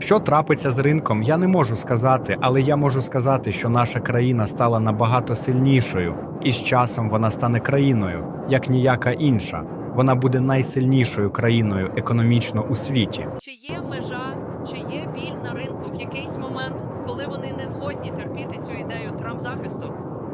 Що трапиться з ринком, я не можу сказати, але я можу сказати, що наша країна стала набагато сильнішою, і з часом вона стане країною, як ніяка інша. Вона буде найсильнішою країною економічно у світі. Чи є межа, чи є біль на ринку в якийсь момент, коли вони не згодні терпіти цю ідею Трамп-захисту?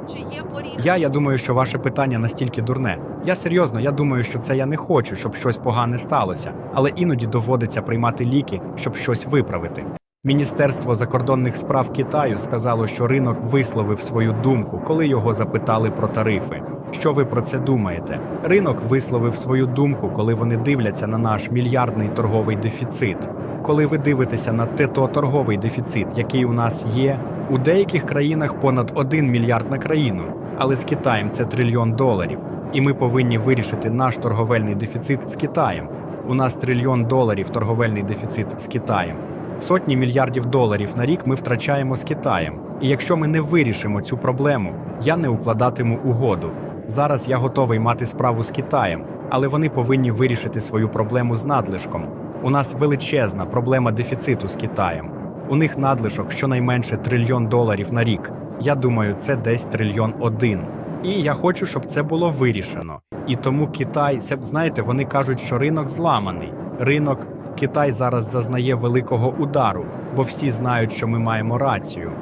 Чи є поріг? Я, я думаю, що ваше питання настільки дурне. Я серйозно, я думаю, що це я не хочу, щоб щось погане сталося, але іноді доводиться приймати ліки, щоб щось виправити. Міністерство закордонних справ Китаю сказало, що ринок висловив свою думку, коли його запитали про тарифи. Що ви про це думаєте? Ринок висловив свою думку, коли вони дивляться на наш мільярдний торговий дефіцит. Коли ви дивитеся на те-то торговий дефіцит, який у нас є, у деяких країнах понад 1 мільярд на країну, але з Китаєм це трильйон доларів. І ми повинні вирішити наш торговельний дефіцит з Китаєм. У нас трильйон доларів торговельний дефіцит з Китаєм. Сотні мільярдів доларів на рік ми втрачаємо з Китаєм. І якщо ми не вирішимо цю проблему, я не укладатиму угоду. Зараз я готовий мати справу з Китаєм, але вони повинні вирішити свою проблему з надлишком. У нас величезна проблема дефіциту з Китаєм. У них надлишок щонайменше трильйон доларів на рік. Я думаю, це десь трильйон один. І я хочу, щоб це було вирішено. І тому Китай, знаєте, вони кажуть, що ринок зламаний. Ринок Китай зараз зазнає великого удару, бо всі знають, що ми маємо рацію.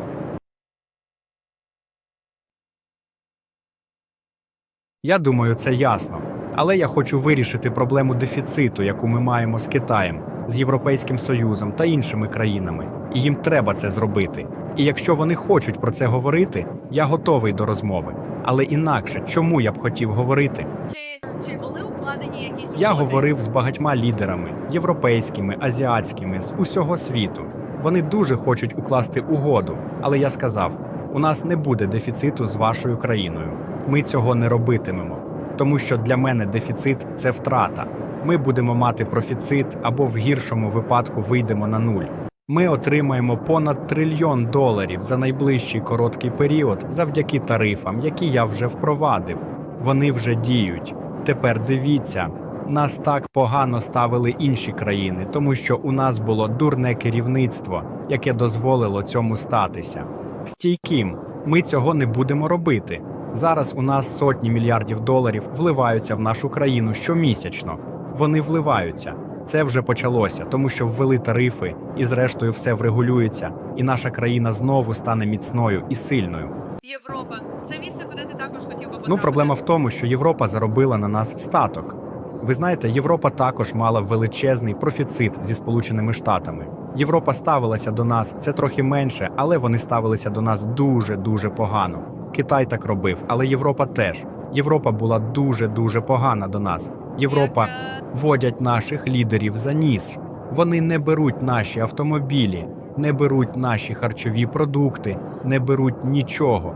Я думаю, це ясно. Але я хочу вирішити проблему дефіциту, яку ми маємо з Китаєм, з Європейським Союзом та іншими країнами. І їм треба це зробити. І якщо вони хочуть про це говорити, я готовий до розмови. Але інакше, чому я б хотів говорити? Чи, чи були укладені якісь Я говорив з багатьма лідерами європейськими, азіатськими з усього світу. Вони дуже хочуть укласти угоду, але я сказав: у нас не буде дефіциту з вашою країною. Ми цього не робитимемо, тому що для мене дефіцит це втрата. Ми будемо мати профіцит або в гіршому випадку вийдемо на нуль. Ми отримаємо понад трильйон доларів за найближчий короткий період завдяки тарифам, які я вже впровадив. Вони вже діють. Тепер дивіться, нас так погано ставили інші країни, тому що у нас було дурне керівництво, яке дозволило цьому статися. Стійким, ми цього не будемо робити. Зараз у нас сотні мільярдів доларів вливаються в нашу країну щомісячно. Вони вливаються. Це вже почалося, тому що ввели тарифи, і зрештою все врегулюється, і наша країна знову стане міцною і сильною. Європа. Це місце, куди ти також хотів би потрапити. Ну, проблема в тому, що Європа заробила на нас статок. Ви знаєте, Європа також мала величезний профіцит зі Сполученими Штатами. Європа ставилася до нас це трохи менше, але вони ставилися до нас дуже дуже погано. Китай так робив, але Європа теж. Європа була дуже дуже погана до нас. Європа водять наших лідерів за ніс. Вони не беруть наші автомобілі, не беруть наші харчові продукти, не беруть нічого.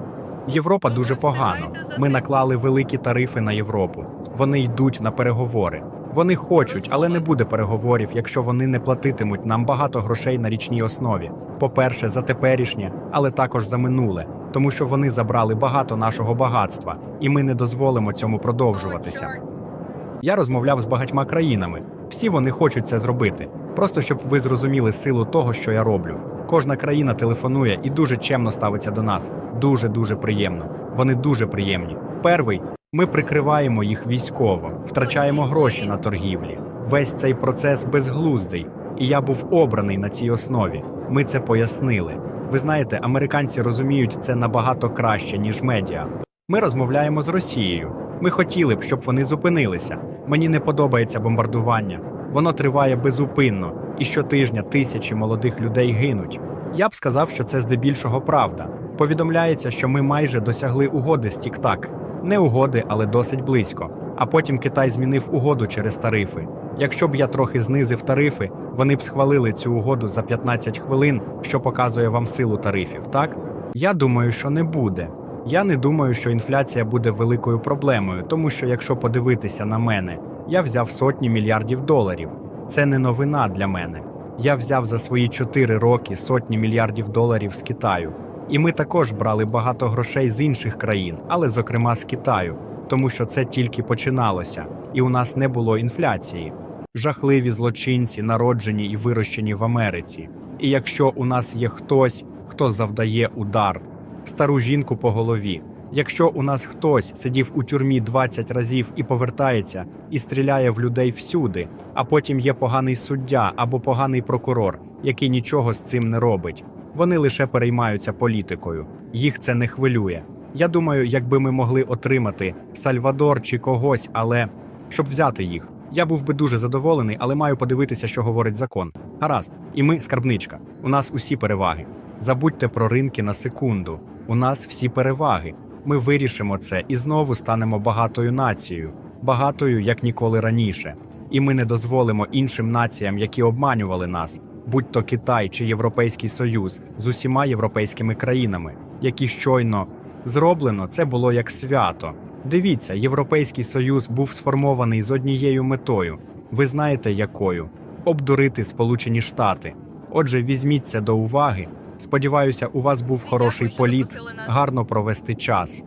Європа дуже погано. Ми наклали великі тарифи на Європу. Вони йдуть на переговори. Вони хочуть, але не буде переговорів, якщо вони не платитимуть нам багато грошей на річній основі. По-перше, за теперішнє, але також за минуле, тому що вони забрали багато нашого багатства, і ми не дозволимо цьому продовжуватися. Я розмовляв з багатьма країнами. Всі вони хочуть це зробити. Просто щоб ви зрозуміли силу того, що я роблю. Кожна країна телефонує і дуже чемно ставиться до нас. Дуже дуже приємно. Вони дуже приємні. Перший ми прикриваємо їх військово, втрачаємо гроші на торгівлі. Весь цей процес безглуздий, і я був обраний на цій основі. Ми це пояснили. Ви знаєте, американці розуміють це набагато краще, ніж медіа. Ми розмовляємо з Росією. Ми хотіли б, щоб вони зупинилися. Мені не подобається бомбардування. Воно триває безупинно, і щотижня тисячі молодих людей гинуть. Я б сказав, що це здебільшого правда. Повідомляється, що ми майже досягли угоди з Тік-Так. Не угоди, але досить близько. А потім Китай змінив угоду через тарифи. Якщо б я трохи знизив тарифи, вони б схвалили цю угоду за 15 хвилин, що показує вам силу тарифів, так? Я думаю, що не буде. Я не думаю, що інфляція буде великою проблемою, тому що якщо подивитися на мене, я взяв сотні мільярдів доларів. Це не новина для мене. Я взяв за свої 4 роки сотні мільярдів доларів з Китаю. І ми також брали багато грошей з інших країн, але зокрема з Китаю, тому що це тільки починалося, і у нас не було інфляції. Жахливі злочинці, народжені і вирощені в Америці. І якщо у нас є хтось, хто завдає удар, стару жінку по голові. Якщо у нас хтось сидів у тюрмі 20 разів і повертається і стріляє в людей всюди, а потім є поганий суддя або поганий прокурор, який нічого з цим не робить, вони лише переймаються політикою. Їх це не хвилює. Я думаю, якби ми могли отримати Сальвадор чи когось, але щоб взяти їх. Я був би дуже задоволений, але маю подивитися, що говорить закон. Гаразд, і ми скарбничка. У нас усі переваги. Забудьте про ринки на секунду. У нас всі переваги. Ми вирішимо це і знову станемо багатою нацією, багатою як ніколи раніше. І ми не дозволимо іншим націям, які обманювали нас, будь то Китай чи Європейський Союз з усіма європейськими країнами, які щойно зроблено, це було як свято. Дивіться, Європейський Союз був сформований з однією метою. Ви знаєте якою? Обдурити Сполучені Штати. Отже, візьміть це до уваги. Сподіваюся, у вас був хороший політ, гарно провести час.